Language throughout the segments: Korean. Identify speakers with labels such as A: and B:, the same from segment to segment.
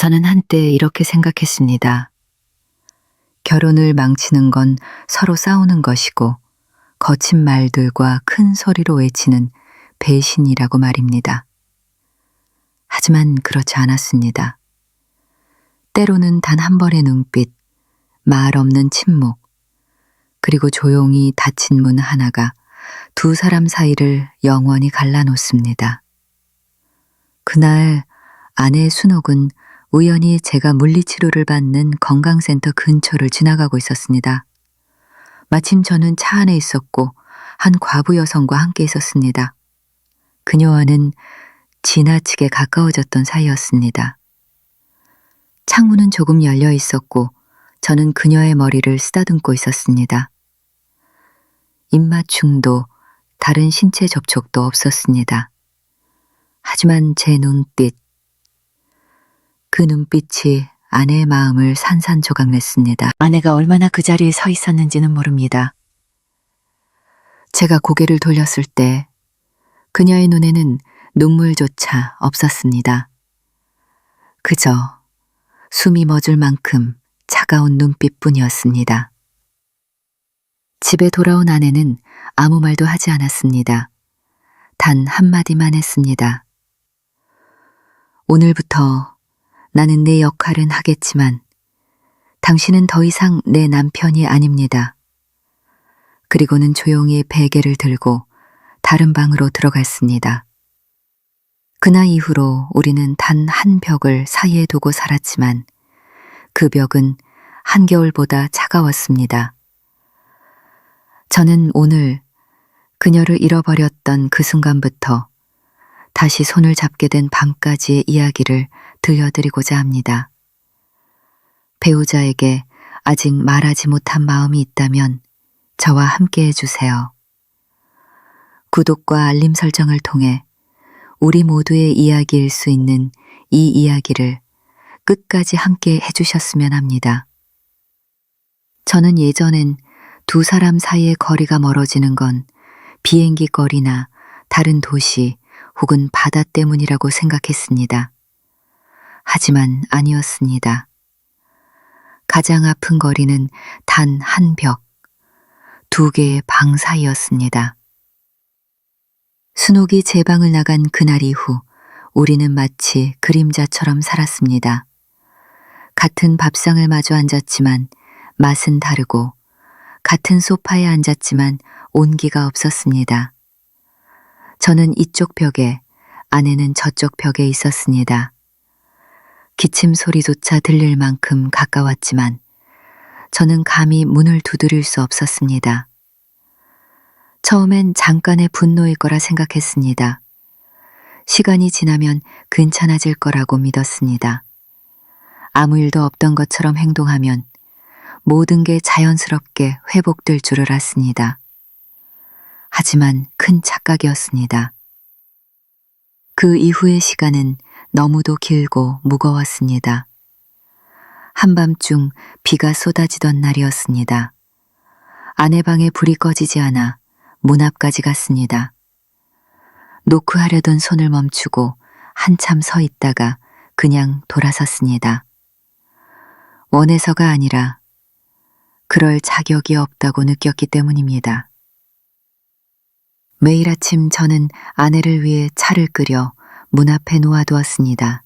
A: 저는 한때 이렇게 생각했습니다. 결혼을 망치는 건 서로 싸우는 것이고 거친 말들과 큰 소리로 외치는 배신이라고 말입니다. 하지만 그렇지 않았습니다. 때로는 단 한 번의 눈빛, 말 없는 침묵, 그리고 조용히 닫힌 문 하나가 두 사람 사이를 영원히 갈라놓습니다. 그날 아내 순옥은 우연히 제가 물리치료를 받는 건강센터 근처를 지나가고 있었습니다. 마침 저는 차 안에 있었고 한 과부 여성과 함께 있었습니다. 그녀와는 지나치게 가까워졌던 사이였습니다. 창문은 조금 열려 있었고 저는 그녀의 머리를 쓰다듬고 있었습니다. 입맞춤도 다른 신체 접촉도 없었습니다. 하지만 제 눈빛, 그 눈빛이 아내의 마음을 산산조각냈습니다. 아내가 얼마나 그 자리에 서 있었는지는 모릅니다. 제가 고개를 돌렸을 때 그녀의 눈에는 눈물조차 없었습니다. 그저 숨이 멎을 만큼 차가운 눈빛뿐이었습니다. 집에 돌아온 아내는 아무 말도 하지 않았습니다. 단 한마디만 했습니다. 오늘부터 나는 내 역할은 하겠지만 당신은 더 이상 내 남편이 아닙니다. 그리고는 조용히 베개를 들고 다른 방으로 들어갔습니다. 그날 이후로 우리는 단 한 벽을 사이에 두고 살았지만 그 벽은 한겨울보다 차가웠습니다. 저는 오늘 그녀를 잃어버렸던 그 순간부터 다시 손을 잡게 된 밤까지의 이야기를 들려드리고자 합니다. 배우자에게 아직 말하지 못한 마음이 있다면 저와 함께 해주세요. 구독과 알림 설정을 통해 우리 모두의 이야기일 수 있는 이 이야기를 끝까지 함께 해주셨으면 합니다. 저는 예전엔 두 사람 사이의 거리가 멀어지는 건 비행기 거리나 다른 도시 혹은 바다 때문이라고 생각했습니다. 하지만 아니었습니다. 가장 아픈 거리는 단 한 벽, 두 개의 방 사이였습니다. 순옥이 제 방을 나간 그날 이후 우리는 마치 그림자처럼 살았습니다. 같은 밥상을 마주 앉았지만 맛은 다르고 같은 소파에 앉았지만 온기가 없었습니다. 저는 이쪽 벽에, 아내는 저쪽 벽에 있었습니다. 기침 소리조차 들릴 만큼 가까웠지만 저는 감히 문을 두드릴 수 없었습니다. 처음엔 잠깐의 분노일 거라 생각했습니다. 시간이 지나면 괜찮아질 거라고 믿었습니다. 아무 일도 없던 것처럼 행동하면 모든 게 자연스럽게 회복될 줄을 알았습니다. 하지만 큰 착각이었습니다. 그 이후의 시간은 너무도 길고 무거웠습니다. 한밤중 비가 쏟아지던 날이었습니다. 아내 방에 불이 꺼지지 않아 문 앞까지 갔습니다. 노크하려던 손을 멈추고 한참 서 있다가 그냥 돌아섰습니다. 원해서가 아니라 그럴 자격이 없다고 느꼈기 때문입니다. 매일 아침 저는 아내를 위해 차를 끓여 문 앞에 놓아두었습니다.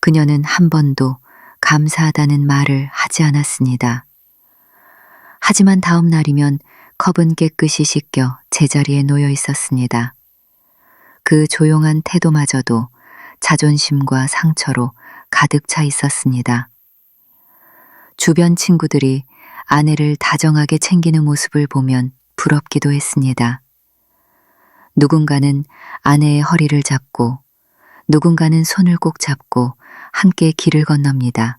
A: 그녀는 한 번도 감사하다는 말을 하지 않았습니다. 하지만 다음 날이면 컵은 깨끗이 씻겨 제자리에 놓여 있었습니다. 그 조용한 태도마저도 자존심과 상처로 가득 차 있었습니다. 주변 친구들이 아내를 다정하게 챙기는 모습을 보면 부럽기도 했습니다. 누군가는 아내의 허리를 잡고 누군가는 손을 꼭 잡고 함께 길을 건넙니다.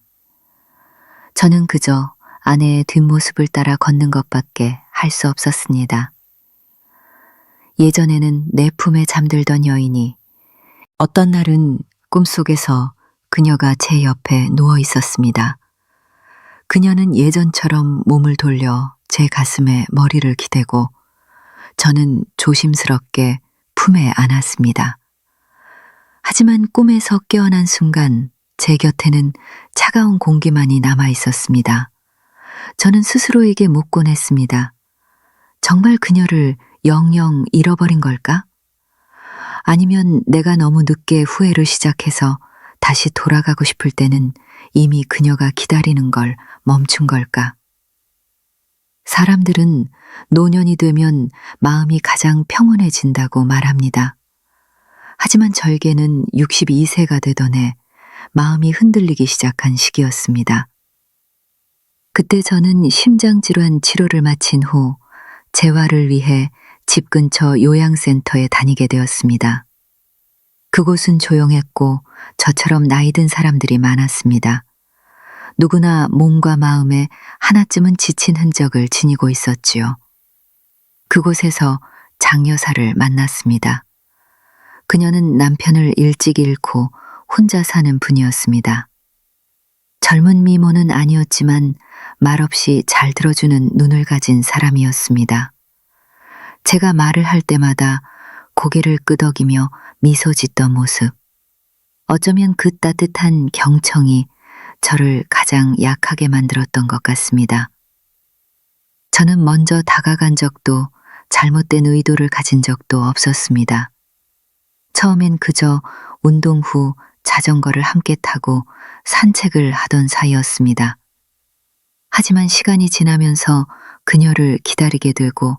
A: 저는 그저 아내의 뒷모습을 따라 걷는 것밖에 할 수 없었습니다. 예전에는 내 품에 잠들던 여인이 어떤 날은 꿈속에서 그녀가 제 옆에 누워 있었습니다. 그녀는 예전처럼 몸을 돌려 제 가슴에 머리를 기대고 저는 조심스럽게 품에 안았습니다. 하지만 꿈에서 깨어난 순간 제 곁에는 차가운 공기만이 남아 있었습니다. 저는 스스로에게 묻곤 했습니다. 정말 그녀를 영영 잃어버린 걸까? 아니면 내가 너무 늦게 후회를 시작해서 다시 돌아가고 싶을 때는 이미 그녀가 기다리는 걸 멈춘 걸까? 사람들은 노년이 되면 마음이 가장 평온해진다고 말합니다. 하지만 절개는 62세가 되던 해 마음이 흔들리기 시작한 시기였습니다. 그때 저는 심장질환 치료를 마친 후 재활을 위해 집 근처 요양센터에 다니게 되었습니다. 그곳은 조용했고 저처럼 나이 든 사람들이 많았습니다. 누구나 몸과 마음에 하나쯤은 지친 흔적을 지니고 있었지요. 그곳에서 장여사를 만났습니다. 그녀는 남편을 일찍 잃고 혼자 사는 분이었습니다. 젊은 미모는 아니었지만 말없이 잘 들어주는 눈을 가진 사람이었습니다. 제가 말을 할 때마다 고개를 끄덕이며 미소 짓던 모습. 어쩌면 그 따뜻한 경청이 저를 가장 약하게 만들었던 것 같습니다. 저는 먼저 다가간 적도 잘못된 의도를 가진 적도 없었습니다. 처음엔 그저 운동 후 자전거를 함께 타고 산책을 하던 사이였습니다. 하지만 시간이 지나면서 그녀를 기다리게 되고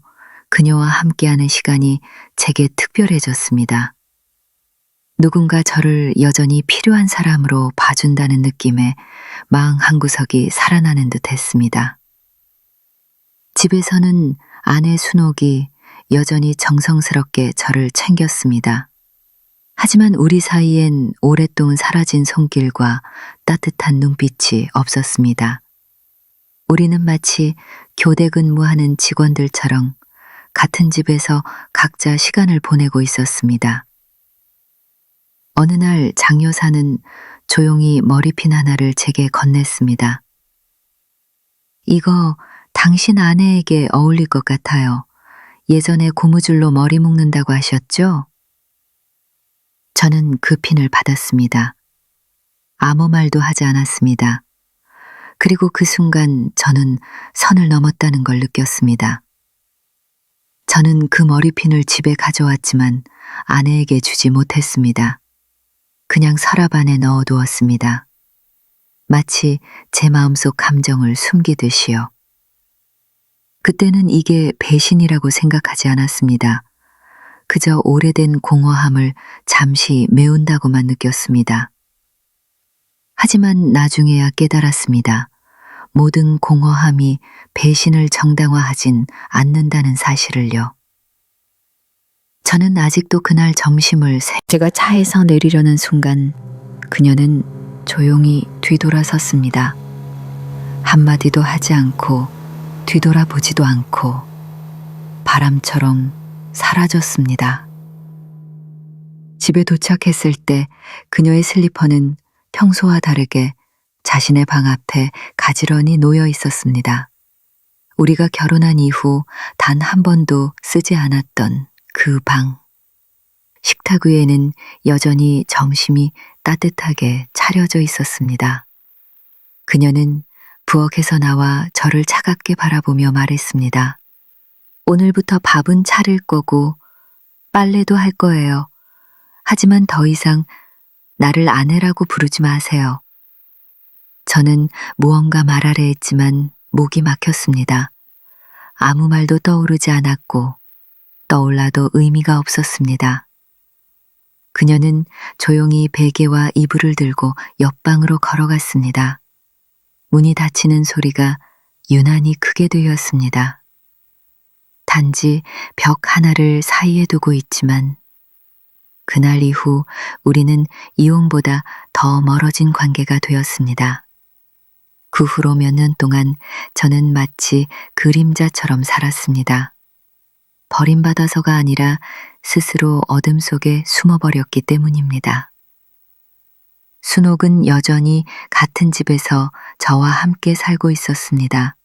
A: 그녀와 함께하는 시간이 제게 특별해졌습니다. 누군가 저를 여전히 필요한 사람으로 봐준다는 느낌에 마음 한 구석이 살아나는 듯 했습니다. 집에서는 아내 순옥이 여전히 정성스럽게 저를 챙겼습니다. 하지만 우리 사이엔 오랫동안 사라진 손길과 따뜻한 눈빛이 없었습니다. 우리는 마치 교대 근무하는 직원들처럼 같은 집에서 각자 시간을 보내고 있었습니다. 어느 날 장여사는 조용히 머리핀 하나를 제게 건넸습니다. 이거 당신 아내에게 어울릴 것 같아요. 예전에 고무줄로 머리 묶는다고 하셨죠? 저는 그 핀을 받았습니다. 아무 말도 하지 않았습니다. 그리고 그 순간 저는 선을 넘었다는 걸 느꼈습니다. 저는 그 머리핀을 집에 가져왔지만 아내에게 주지 못했습니다. 그냥 서랍 안에 넣어두었습니다. 마치 제 마음속 감정을 숨기듯이요. 그때는 이게 배신이라고 생각하지 않았습니다. 그저 오래된 공허함을 잠시 메운다고만 느꼈습니다. 하지만 나중에야 깨달았습니다. 모든 공허함이 배신을 정당화하진 않는다는 사실을요. 저는 아직도 그날 점심을 세... 제가 차에서 내리려는 순간 그녀는 조용히 뒤돌아섰습니다. 한마디도 하지 않고 뒤돌아보지도 않고 바람처럼 사라졌습니다. 집에 도착했을 때 그녀의 슬리퍼는 평소와 다르게 자신의 방 앞에 가지런히 놓여 있었습니다. 우리가 결혼한 이후 단 한 번도 쓰지 않았던 그 방. 식탁 위에는 여전히 점심이 따뜻하게 차려져 있었습니다. 그녀는 부엌에서 나와 저를 차갑게 바라보며 말했습니다. 오늘부터 밥은 차릴 거고 빨래도 할 거예요. 하지만 더 이상 나를 아내라고 부르지 마세요. 저는 무언가 말하려 했지만 목이 막혔습니다. 아무 말도 떠오르지 않았고 떠올라도 의미가 없었습니다. 그녀는 조용히 베개와 이불을 들고 옆방으로 걸어갔습니다. 문이 닫히는 소리가 유난히 크게 들렸습니다. 단지 벽 하나를 사이에 두고 있지만 그날 이후 우리는 이혼보다 더 멀어진 관계가 되었습니다. 그 후로 몇 년 동안 저는 마치 그림자처럼 살았습니다. 버림받아서가 아니라 스스로 어둠 속에 숨어버렸기 때문입니다. 순옥은 여전히 같은 집에서 저와 함께 살고 있었습니다.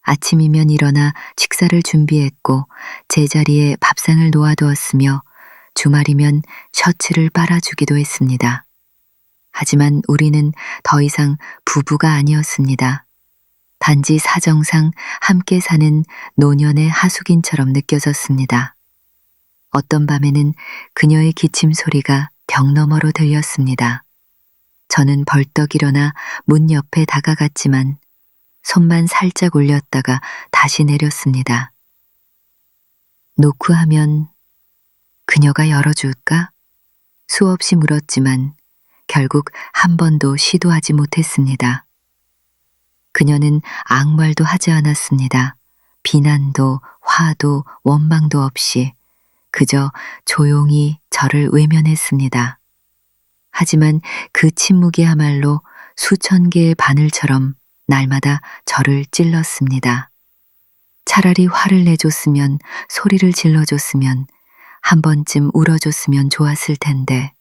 A: 아침이면 일어나 식사를 준비했고 제자리에 밥상을 놓아두었으며 주말이면 셔츠를 빨아주기도 했습니다. 하지만 우리는 더 이상 부부가 아니었습니다. 단지 사정상 함께 사는 노년의 하숙인처럼 느껴졌습니다. 어떤 밤에는 그녀의 기침 소리가 벽 너머로 들렸습니다. 저는 벌떡 일어나 문 옆에 다가갔지만 손만 살짝 올렸다가 다시 내렸습니다. 노크하면 그녀가 열어줄까? 수없이 물었지만 결국 한 번도 시도하지 못했습니다. 그녀는 아무 말도 하지 않았습니다. 비난도 화도 원망도 없이 그저 조용히 저를 외면했습니다. 하지만 그 침묵이야말로 수천 개의 바늘처럼 날마다 저를 찔렀습니다. 차라리 화를 내줬으면 소리를 질러줬으면 한 번쯤 울어줬으면 좋았을 텐데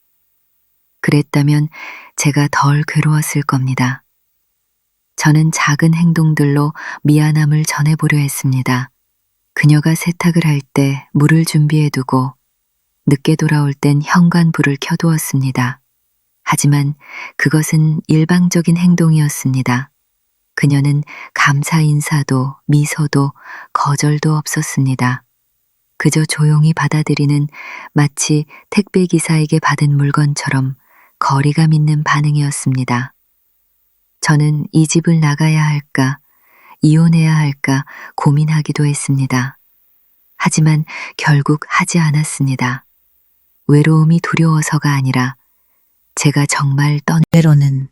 A: 그랬다면 제가 덜 괴로웠을 겁니다. 저는 작은 행동들로 미안함을 전해보려 했습니다. 그녀가 세탁을 할 때 물을 준비해두고 늦게 돌아올 땐 현관불을 켜두었습니다. 하지만 그것은 일방적인 행동이었습니다. 그녀는 감사 인사도 미소도 거절도 없었습니다. 그저 조용히 받아들이는 마치 택배기사에게 받은 물건처럼 거리감 있는 반응이었습니다. 저는 이 집을 나가야 할까, 이혼해야 할까 고민하기도 했습니다. 하지만 결국 하지 않았습니다. 외로움이 두려워서가 아니라 제가 정말 떤 때로는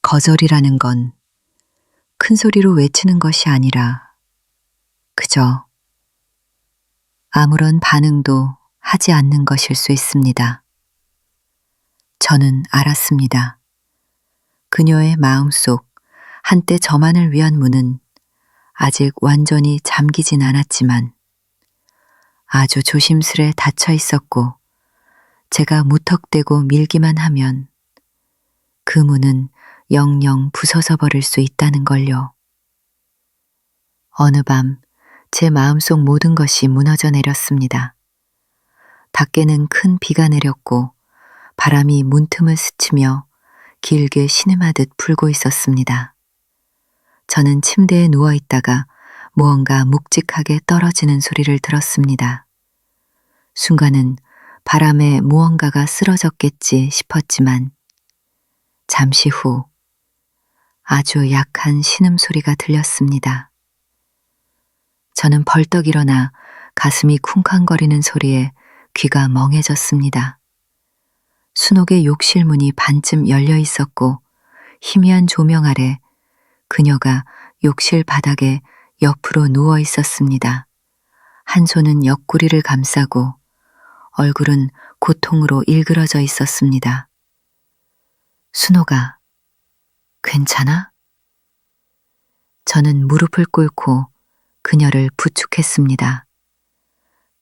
A: 거절이라는 건 큰 소리로 외치는 것이 아니라 그저 아무런 반응도 하지 않는 것일 수 있습니다. 저는 알았습니다. 그녀의 마음속 한때 저만을 위한 문은 아직 완전히 잠기진 않았지만 아주 조심스레 닫혀 있었고 제가 무턱대고 밀기만 하면 그 문은 영영 부서져 버릴 수 있다는 걸요. 어느 밤 제 마음속 모든 것이 무너져 내렸습니다. 밖에는 큰 비가 내렸고 바람이 문틈을 스치며 길게 신음하듯 불고 있었습니다. 저는 침대에 누워 있다가 무언가 묵직하게 떨어지는 소리를 들었습니다. 순간은 바람에 무언가가 쓰러졌겠지 싶었지만 잠시 후 아주 약한 신음소리가 들렸습니다. 저는 벌떡 일어나 가슴이 쿵쾅거리는 소리에 귀가 멍해졌습니다. 순옥의 욕실 문이 반쯤 열려 있었고 희미한 조명 아래 그녀가 욕실 바닥에 옆으로 누워 있었습니다. 한 손은 옆구리를 감싸고 얼굴은 고통으로 일그러져 있었습니다. 순호가 괜찮아? 저는 무릎을 꿇고 그녀를 부축했습니다.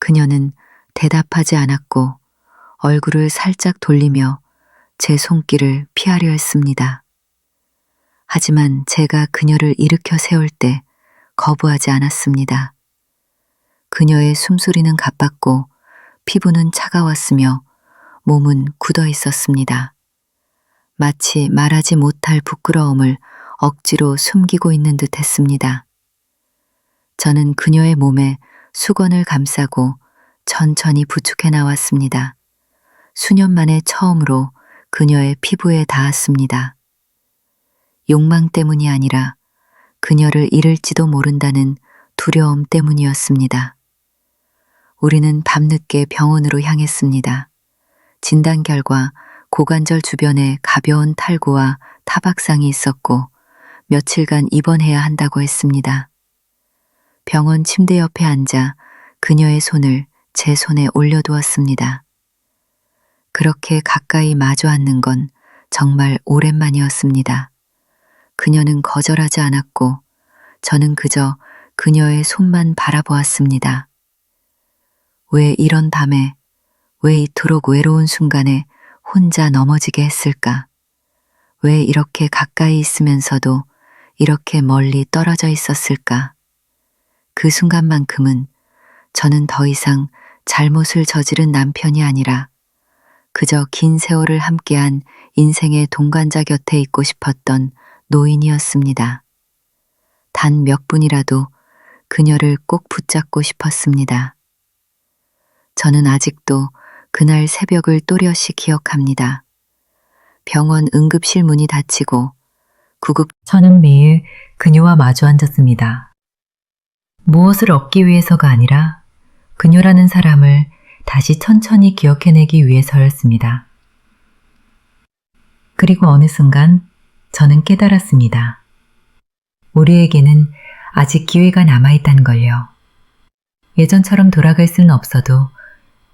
A: 그녀는 대답하지 않았고 얼굴을 살짝 돌리며 제 손길을 피하려 했습니다. 하지만 제가 그녀를 일으켜 세울 때 거부하지 않았습니다. 그녀의 숨소리는 가빴고 피부는 차가웠으며 몸은 굳어 있었습니다. 마치 말하지 못할 부끄러움을 억지로 숨기고 있는 듯 했습니다. 저는 그녀의 몸에 수건을 감싸고 천천히 부축해 나왔습니다. 수년 만에 처음으로 그녀의 피부에 닿았습니다. 욕망 때문이 아니라 그녀를 잃을지도 모른다는 두려움 때문이었습니다. 우리는 밤늦게 병원으로 향했습니다. 진단 결과 고관절 주변에 가벼운 탈구와 타박상이 있었고 며칠간 입원해야 한다고 했습니다. 병원 침대 옆에 앉아 그녀의 손을 제 손에 올려두었습니다. 그렇게 가까이 마주 앉는 건 정말 오랜만이었습니다. 그녀는 거절하지 않았고 저는 그저 그녀의 손만 바라보았습니다. 왜 이런 밤에, 왜 이토록 외로운 순간에 혼자 넘어지게 했을까? 왜 이렇게 가까이 있으면서도 이렇게 멀리 떨어져 있었을까? 그 순간만큼은 저는 더 이상 잘못을 저지른 남편이 아니라 그저 긴 세월을 함께한 인생의 동반자 곁에 있고 싶었던 노인이었습니다. 단 몇 분이라도 그녀를 꼭 붙잡고 싶었습니다. 저는 아직도 그날 새벽을 또렷이 기억합니다. 병원 응급실 문이 닫히고 구급
B: 저는 매일 그녀와 마주 앉았습니다. 무엇을 얻기 위해서가 아니라 그녀라는 사람을 다시 천천히 기억해내기 위해서였습니다. 그리고 어느 순간 저는 깨달았습니다. 우리에게는 아직 기회가 남아있다는 걸요. 예전처럼 돌아갈 수는 없어도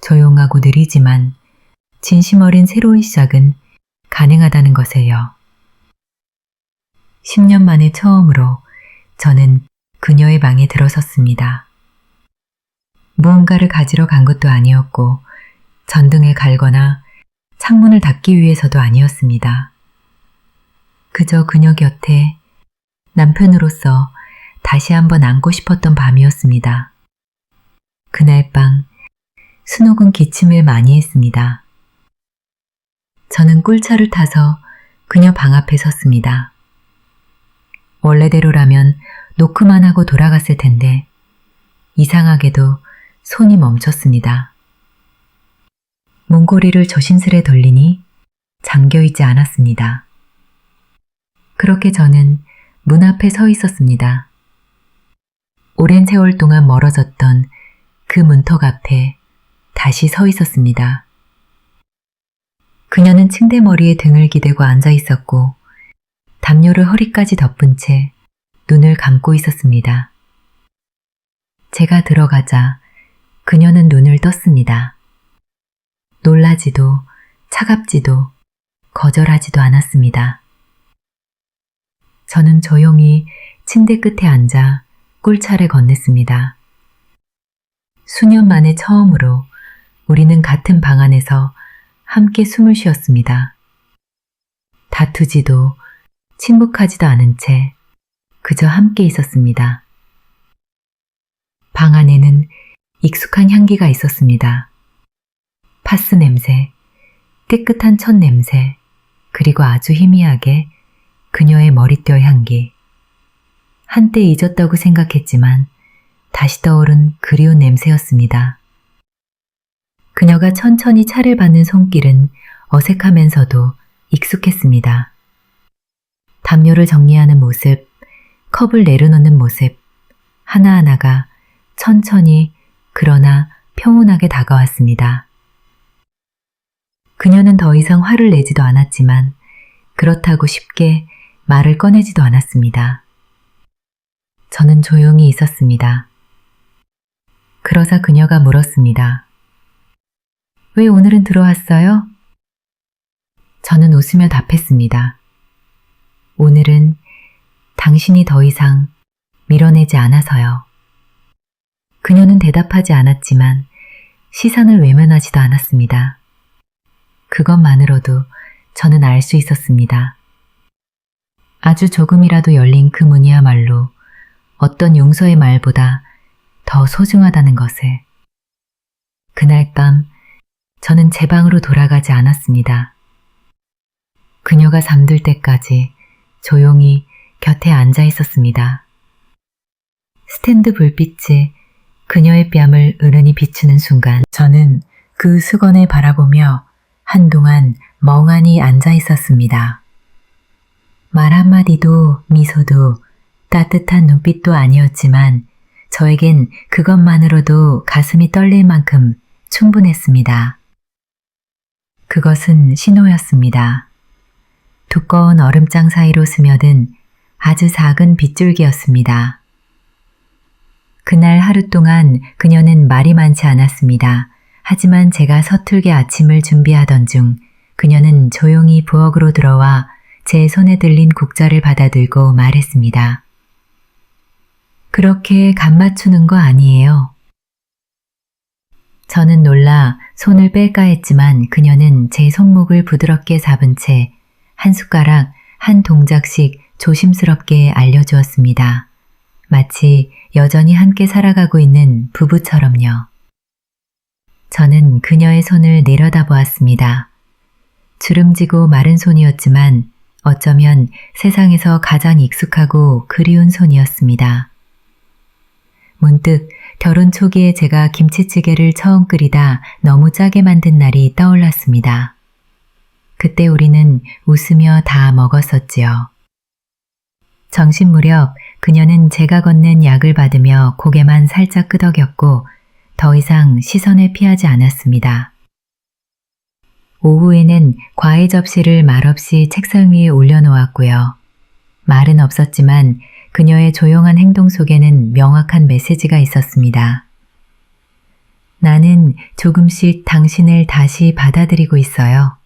B: 조용하고 느리지만 진심 어린 새로운 시작은 가능하다는 것을요. 10년 만에 처음으로 저는 그녀의 방에 들어섰습니다. 무언가를 가지러 간 것도 아니었고 전등을 갈거나 창문을 닫기 위해서도 아니었습니다. 그저 그녀 곁에 남편으로서 다시 한번 안고 싶었던 밤이었습니다. 그날 밤 순옥은 기침을 많이 했습니다. 저는 꿀차를 타서 그녀 방 앞에 섰습니다. 원래대로라면 노크만 하고 돌아갔을 텐데 이상하게도 손이 멈췄습니다. 문고리를 조심스레 돌리니 잠겨있지 않았습니다. 그렇게 저는 문 앞에 서 있었습니다. 오랜 세월 동안 멀어졌던 그 문턱 앞에 다시 서 있었습니다. 그녀는 침대머리에 등을 기대고 앉아 있었고 담요를 허리까지 덮은 채 눈을 감고 있었습니다. 제가 들어가자 그녀는 눈을 떴습니다. 놀라지도 차갑지도 거절하지도 않았습니다. 저는 조용히 침대 끝에 앉아 꿀차를 건넸습니다. 수년 만에 처음으로 우리는 같은 방 안에서 함께 숨을 쉬었습니다. 다투지도 침묵하지도 않은 채 그저 함께 있었습니다. 방 안에는 익숙한 향기가 있었습니다. 파스 냄새, 깨끗한 첫 냄새, 그리고 아주 희미하게 그녀의 머리뼈 향기. 한때 잊었다고 생각했지만 다시 떠오른 그리운 냄새였습니다. 그녀가 천천히 차를 받는 손길은 어색하면서도 익숙했습니다. 담요를 정리하는 모습, 컵을 내려놓는 모습, 하나하나가 천천히 그러나 평온하게 다가왔습니다. 그녀는 더 이상 화를 내지도 않았지만 그렇다고 쉽게 말을 꺼내지도 않았습니다. 저는 조용히 있었습니다. 그러자 그녀가 물었습니다. 왜 오늘은 들어왔어요? 저는 웃으며 답했습니다. 오늘은 당신이 더 이상 밀어내지 않아서요. 그녀는 대답하지 않았지만 시선을 외면하지도 않았습니다. 그것만으로도 저는 알 수 있었습니다. 아주 조금이라도 열린 그 문이야말로 어떤 용서의 말보다 더 소중하다는 것을. 그날 밤 저는 제 방으로 돌아가지 않았습니다. 그녀가 잠들 때까지 조용히 곁에 앉아 있었습니다. 스탠드 불빛이 그녀의 뺨을 은은히 비추는 순간 저는 그 수건을 바라보며 한동안 멍하니 앉아 있었습니다. 말 한마디도 미소도 따뜻한 눈빛도 아니었지만 저에겐 그것만으로도 가슴이 떨릴 만큼 충분했습니다. 그것은 신호였습니다. 두꺼운 얼음장 사이로 스며든 아주 작은 빗줄기였습니다. 그날 하루 동안 그녀는 말이 많지 않았습니다. 하지만 제가 서툴게 아침을 준비하던 중 그녀는 조용히 부엌으로 들어와 제 손에 들린 국자를 받아들고 말했습니다. 그렇게 간 맞추는 거 아니에요. 저는 놀라 손을 뺄까 했지만 그녀는 제 손목을 부드럽게 잡은 채 한 숟가락, 한 동작씩 조심스럽게 알려주었습니다. 마치 여전히 함께 살아가고 있는 부부처럼요. 저는 그녀의 손을 내려다보았습니다. 주름지고 마른 손이었지만 어쩌면 세상에서 가장 익숙하고 그리운 손이었습니다. 문득 결혼 초기에 제가 김치찌개를 처음 끓이다 너무 짜게 만든 날이 떠올랐습니다. 그때 우리는 웃으며 다 먹었었지요. 정신 무렵 그녀는 제가 건넨 약을 받으며 고개만 살짝 끄덕였고 더 이상 시선을 피하지 않았습니다. 오후에는 과일 접시를 말없이 책상 위에 올려놓았고요. 말은 없었지만 그녀의 조용한 행동 속에는 명확한 메시지가 있었습니다. 나는 조금씩 당신을 다시 받아들이고 있어요.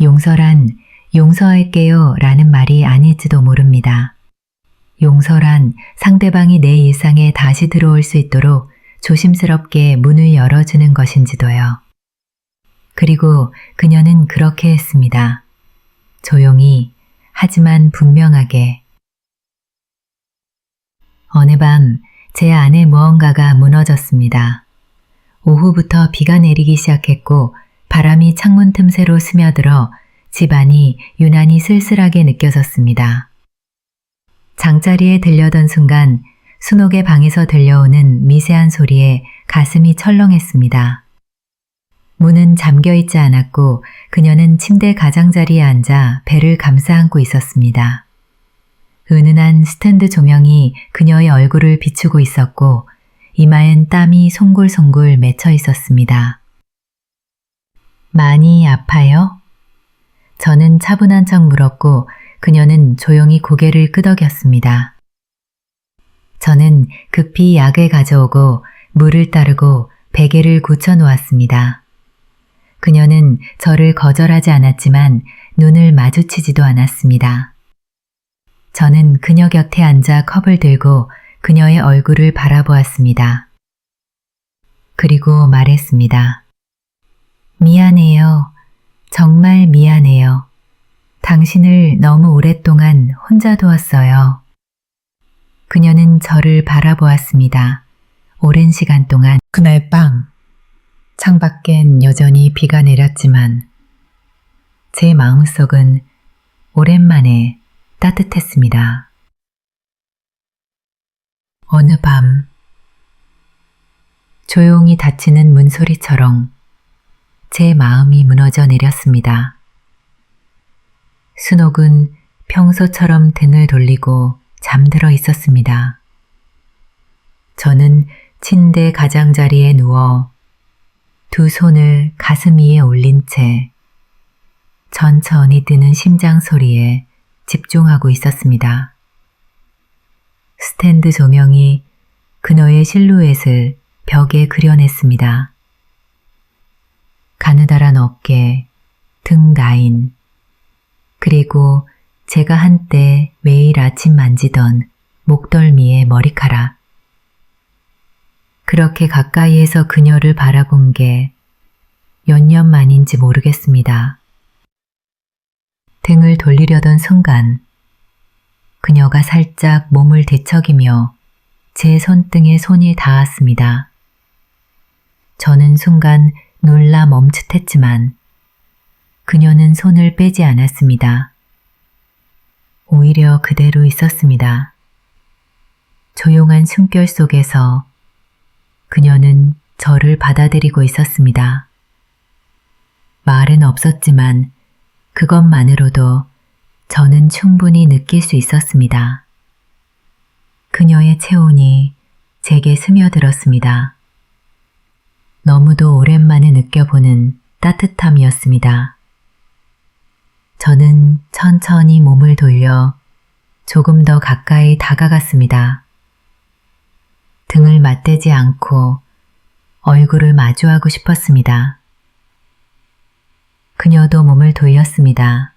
B: 용서란 용서할게요 라는 말이 아닐지도 모릅니다. 용서란 상대방이 내 일상에 다시 들어올 수 있도록 조심스럽게 문을 열어주는 것인지도요. 그리고 그녀는 그렇게 했습니다. 조용히, 하지만 분명하게. 어느 밤, 제 안에 무언가가 무너졌습니다. 오후부터 비가 내리기 시작했고, 바람이 창문 틈새로 스며들어 집안이 유난히 쓸쓸하게 느껴졌습니다. 장자리에 들려던 순간 순옥의 방에서 들려오는 미세한 소리에 가슴이 철렁했습니다. 문은 잠겨 있지 않았고 그녀는 침대 가장자리에 앉아 배를 감싸 안고 있었습니다. 은은한 스탠드 조명이 그녀의 얼굴을 비추고 있었고 이마엔 땀이 송골송골 맺혀 있었습니다. 많이 아파요? 저는 차분한 척 물었고 그녀는 조용히 고개를 끄덕였습니다. 저는 급히 약을 가져오고 물을 따르고 베개를 굳혀 놓았습니다. 그녀는 저를 거절하지 않았지만 눈을 마주치지도 않았습니다. 저는 그녀 곁에 앉아 컵을 들고 그녀의 얼굴을 바라보았습니다. 그리고 말했습니다. 미안해요. 정말 미안해요. 당신을 너무 오랫동안 혼자 두었어요. 그녀는 저를 바라보았습니다. 오랜 시간 동안 그날 밤 창밖엔 여전히 비가 내렸지만 제 마음속은 오랜만에 따뜻했습니다. 어느 밤 조용히 닫히는 문소리처럼 제 마음이 무너져 내렸습니다. 순옥은 평소처럼 등을 돌리고 잠들어 있었습니다. 저는 침대 가장자리에 누워 두 손을 가슴 위에 올린 채 천천히 뛰는 심장 소리에 집중하고 있었습니다. 스탠드 조명이 그녀의 실루엣을 벽에 그려냈습니다. 가느다란 어깨, 등 라인, 그리고 제가 한때 매일 아침 만지던 목덜미의 머리카락. 그렇게 가까이에서 그녀를 바라본 게 몇 년 만인지 모르겠습니다. 등을 돌리려던 순간 그녀가 살짝 몸을 되척이며 제 손등에 손이 닿았습니다. 저는 순간 놀라 멈칫했지만 그녀는 손을 빼지 않았습니다. 오히려 그대로 있었습니다. 조용한 숨결 속에서 그녀는 저를 받아들이고 있었습니다. 말은 없었지만 그것만으로도 저는 충분히 느낄 수 있었습니다. 그녀의 체온이 제게 스며들었습니다. 너무도 오랜만에 느껴보는 따뜻함이었습니다. 저는 천천히 몸을 돌려 조금 더 가까이 다가갔습니다. 등을 맞대지 않고 얼굴을 마주하고 싶었습니다. 그녀도 몸을 돌렸습니다.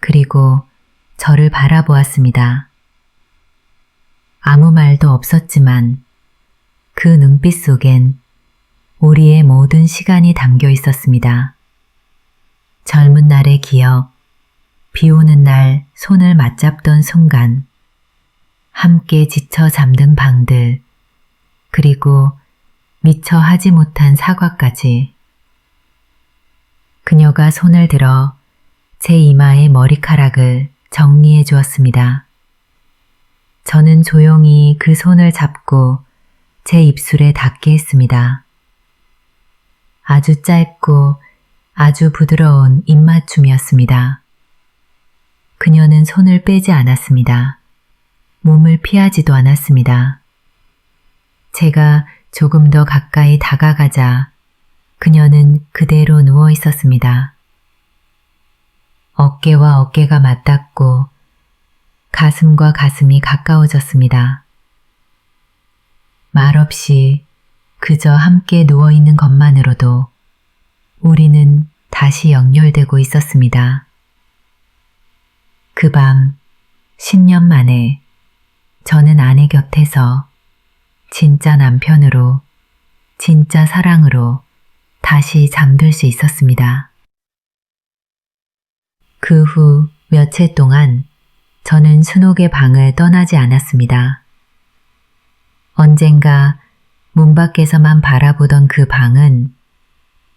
B: 그리고 저를 바라보았습니다. 아무 말도 없었지만 그 눈빛 속엔 우리의 모든 시간이 담겨 있었습니다. 젊은 날의 기억, 비 오는 날 손을 맞잡던 순간, 함께 지쳐 잠든 방들, 그리고 미처 하지 못한 사과까지. 그녀가 손을 들어 제 이마의 머리카락을 정리해 주었습니다. 저는 조용히 그 손을 잡고 제 입술에 닿게 했습니다. 아주 짧고 아주 부드러운 입맞춤이었습니다. 그녀는 손을 빼지 않았습니다. 몸을 피하지도 않았습니다. 제가 조금 더 가까이 다가가자 그녀는 그대로 누워 있었습니다. 어깨와 어깨가 맞닿고 가슴과 가슴이 가까워졌습니다. 말없이 그저 함께 누워 있는 것만으로도 우리는 다시 연결되고 있었습니다. 그 밤 10년 만에 저는 아내 곁에서 진짜 남편으로, 진짜 사랑으로 다시 잠들 수 있었습니다. 그 후 며칠 동안 저는 순옥의 방을 떠나지 않았습니다. 언젠가 문 밖에서만 바라보던 그 방은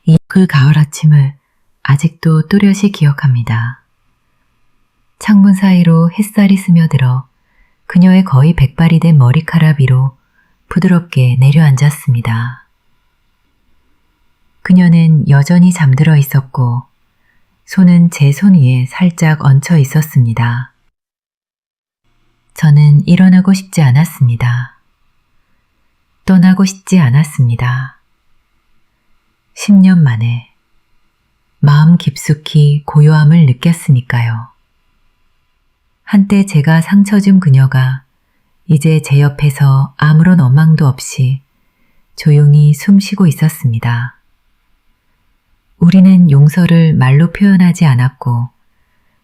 B: 이그 가을 아침을 아직도 또렷이 기억합니다. 창문 사이로 햇살이 스며들어 그녀의 거의 백발이 된 머리카락 위로 부드럽게 내려앉았습니다. 그녀는 여전히 잠들어 있었고 손은 제 손 위에 살짝 얹혀 있었습니다. 저는 일어나고 싶지 않았습니다. 떠나고 싶지 않았습니다. 10년 만에 마음 깊숙이 고요함을 느꼈으니까요. 한때 제가 상처 준 그녀가 이제 제 옆에서 아무런 원망도 없이 조용히 숨 쉬고 있었습니다. 우리는 용서를 말로 표현하지 않았고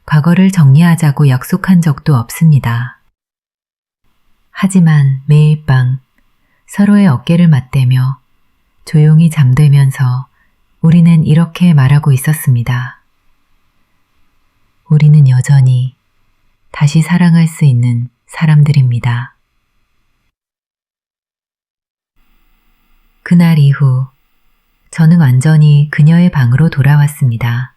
B: 과거를 정리하자고 약속한 적도 없습니다. 하지만 매일 밤 서로의 어깨를 맞대며 조용히 잠들면서 우리는 이렇게 말하고 있었습니다. 우리는 여전히 다시 사랑할 수 있는 사람들입니다. 그날 이후 저는 완전히 그녀의 방으로 돌아왔습니다.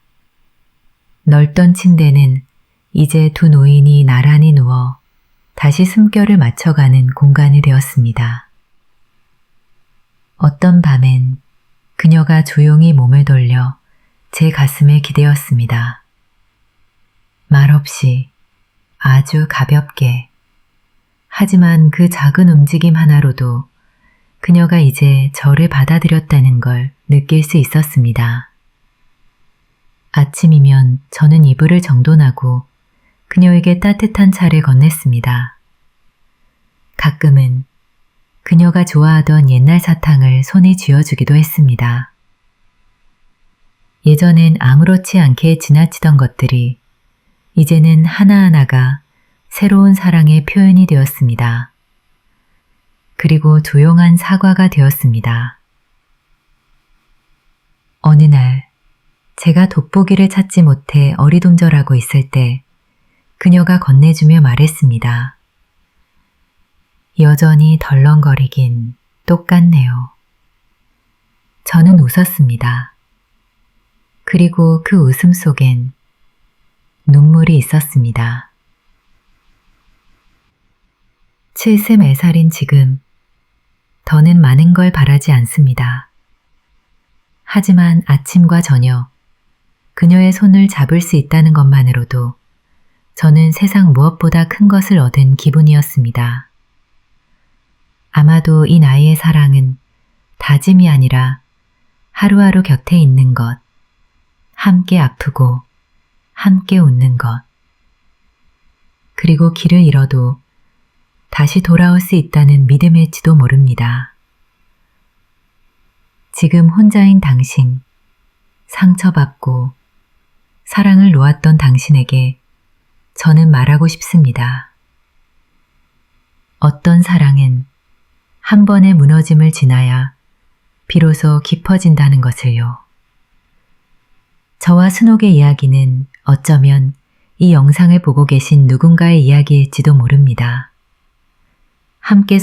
B: 넓던 침대는 이제 두 노인이 나란히 누워 다시 숨결을 맞춰가는 공간이 되었습니다. 어떤 밤엔 그녀가 조용히 몸을 돌려 제 가슴에 기대었습니다. 말없이 아주 가볍게 하지만 그 작은 움직임 하나로도 그녀가 이제 저를 받아들였다는 걸 느낄 수 있었습니다. 아침이면 저는 이불을 정돈하고 그녀에게 따뜻한 차를 건넸습니다. 가끔은 그녀가 좋아하던 옛날 사탕을 손에 쥐어주기도 했습니다. 예전엔 아무렇지 않게 지나치던 것들이 이제는 하나하나가 새로운 사랑의 표현이 되었습니다. 그리고 조용한 사과가 되었습니다. 어느 날 제가 돋보기를 찾지 못해 어리둥절하고 있을 때 그녀가 건네주며 말했습니다. 여전히 덜렁거리긴 똑같네요. 저는 웃었습니다. 그리고 그 웃음 속엔 눈물이 있었습니다. 7세 4살인 지금 더는 많은 걸 바라지 않습니다. 하지만 아침과 저녁 그녀의 손을 잡을 수 있다는 것만으로도 저는 세상 무엇보다 큰 것을 얻은 기분이었습니다. 아마도 이 나이의 사랑은 다짐이 아니라 하루하루 곁에 있는 것, 함께 아프고 함께 웃는 것, 그리고 길을 잃어도 다시 돌아올 수 있다는 믿음일지도 모릅니다. 지금 혼자인 당신, 상처받고 사랑을 놓았던 당신에게 저는 말하고 싶습니다. 어떤 사랑은 한 번의 무너짐을 지나야 비로소 깊어진다는 것을요. 저와 순옥의 이야기는 어쩌면 이 영상을 보고 계신 누군가의 이야기일지도 모릅니다. 함께